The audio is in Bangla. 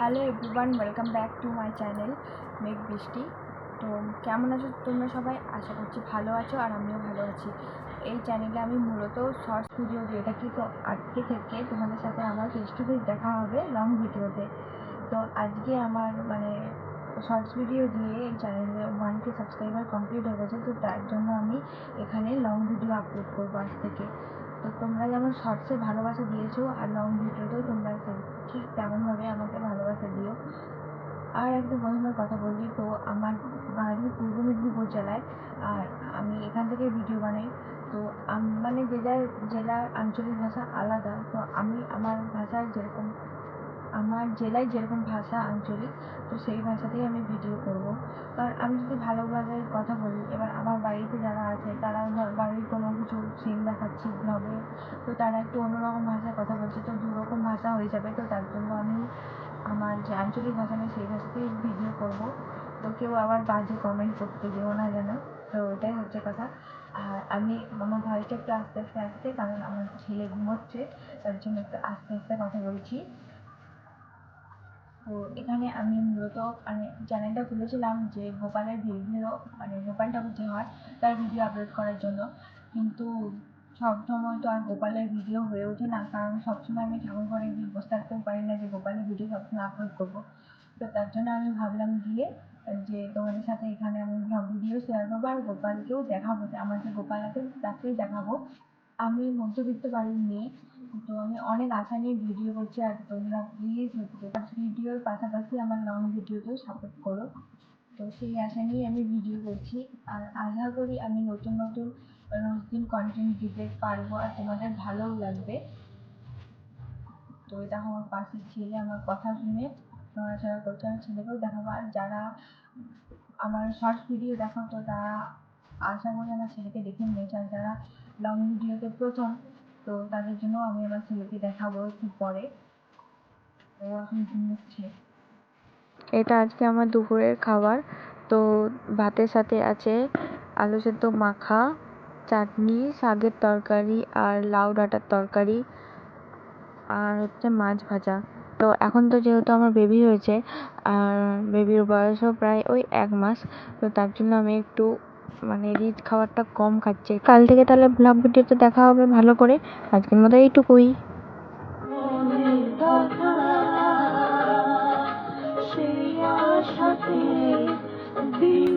Hello everyone welcome back to my channel মেঘ বৃষ্টি তো কেমন আছো তোমরা সবাই? আশা করছি ভালো আছো আর আমিও ভালো আছি। এই চ্যানেলে আমি মূলত শর্টস ভিডিও দিয়ে থাকি। তো আজকে থেকে তোমাদের সাথে আমার ফেস টু ফেস দেখা হবে লং ভিডিওতে তো আজকে আমার মানে শর্টস ভিডিও দিয়ে এই চ্যানেলে ওয়ান কে সাবস্ক্রাইবার কমপ্লিট হয়ে গেছে, তো তার জন্য আমি এখানে লং ভিডিও আপলোড করব আজ থেকে। তো তোমরা যেমন শর্টসে ভালোবাসা দিয়েছ, আর লং ভিডিওতেও তোমরা ঠিক তেমনভাবে আমাকে ভালোবাসা দিও। আর একটা প্রথমে কথা বলি, তো আমার বাড়ি পূর্ব মেদিনীপুর জেলায়, আর আমি এখান থেকে ভিডিও বানাই। তো মানে যে যার জেলার আঞ্চলিক ভাষা আলাদা, তো আমি, আমার ভাষার যেরকম আমার জেলায় যেরকম ভাষা আঞ্চলিক, তো সেই ভাষাতেই আমি ভিডিও করব। কারণ আমি যদি ভালোভাবে কথা বলি, এবার আমার বাড়িতে যারা আছে তারা ধর বাড়ির কোনো কিছু সিন দেখাচ্ছি ব্লগে তো তারা একটু অন্য রকম ভাষায় কথা বলছে, তো দু রকম ভাষা হয়ে যাবে, তো তার জন্য আমি আমার যে আঞ্চলিক ভাষা নেই সেই ভাষাতেই ভিডিও করব। তো কেউ আবার বাজে কমেন্ট করতে দিও না যেন, তো ওটাই হচ্ছে কথা। আর আমি আমার ভয়েসটা একটু আস্তে আস্তে আসছে কারণ আমার ছেলে ঘুমোচ্ছে, তার জন্য একটু আস্তে আস্তে কথা বলছি। তো এখানে আমি মূলত মানে চ্যানেলটা খুলেছিলাম যে গোপালের ভিডিও মানে গোপাল ঠাকুর যে হয়, তার ভিডিও আপলোড করার জন্য। কিন্তু সব সময় তো আর গোপালের ভিডিও হয়ে ওঠে না, কারণ সবসময় আমি ঠাকুর ঘরে গিয়ে বসে থাকতেও পারি না যে গোপালের ভিডিও সবসময় আপলোড করব। তো তার জন্য আমি ভাবলাম গিয়ে যে তোমাদের সাথে এখানে আমি সব ভিডিও শেয়ার করব আর গোপালকেও দেখাবো, যে আমার যে গোপাল আছে তাকেই দেখাবো। আমি মধ্যবিত্ত বাড়ির মেয়ে তো আমি অনেক আশা নিয়ে ভিডিও করছি আর তোমরা প্লিজ ভিডিওর পাশাপাশি আমার লং ভিডিওতেও সাপোর্ট করো। তো সেই আশা নিয়ে আমি ভিডিও করছি। আর আশা করি আমি নতুন নতুন দিন কন্টেন্ট দিতে পারব আর তোমাদের ভালোও লাগবে। তো এটা আমার পাশের ছেলে আমার কথা শুনে নড়াচড়া করছে আমি ছেলেকেও দেখাবো আর যারা আমার শর্টস ভিডিও দেখো তো তারা আশা করি আমার ছেলেকে দেখে নিয়েছে আর যারা লং ভিডিওতে প্রথম তো তাদের জন্য আমি আমার ছেলেকে দেখাবো একটু পরে। ও এখন ঘুমোচ্ছে এটা আজকে আমার দুপুরের খাবার। তো ভাতের সাথে আছে আলু সেদ্ধ মাখা, চাটনি, শাকের তরকারি আর লাউ ডাঁটার তরকারি আর হচ্ছে মাছ ভাজা। তো এখন তো যেহেতু আমার বেবি হয়েছে, আর বেবির বয়সও প্রায় ওই এক মাস, তো তার জন্য আমি একটু মানে রিচ খাবারটা কম খাচ্ছে। কাল থেকে তাহলে ব্লগ ভিডিওতে দেখা হবে ভালো করে। আজকের মতো এইটুকুই। দিন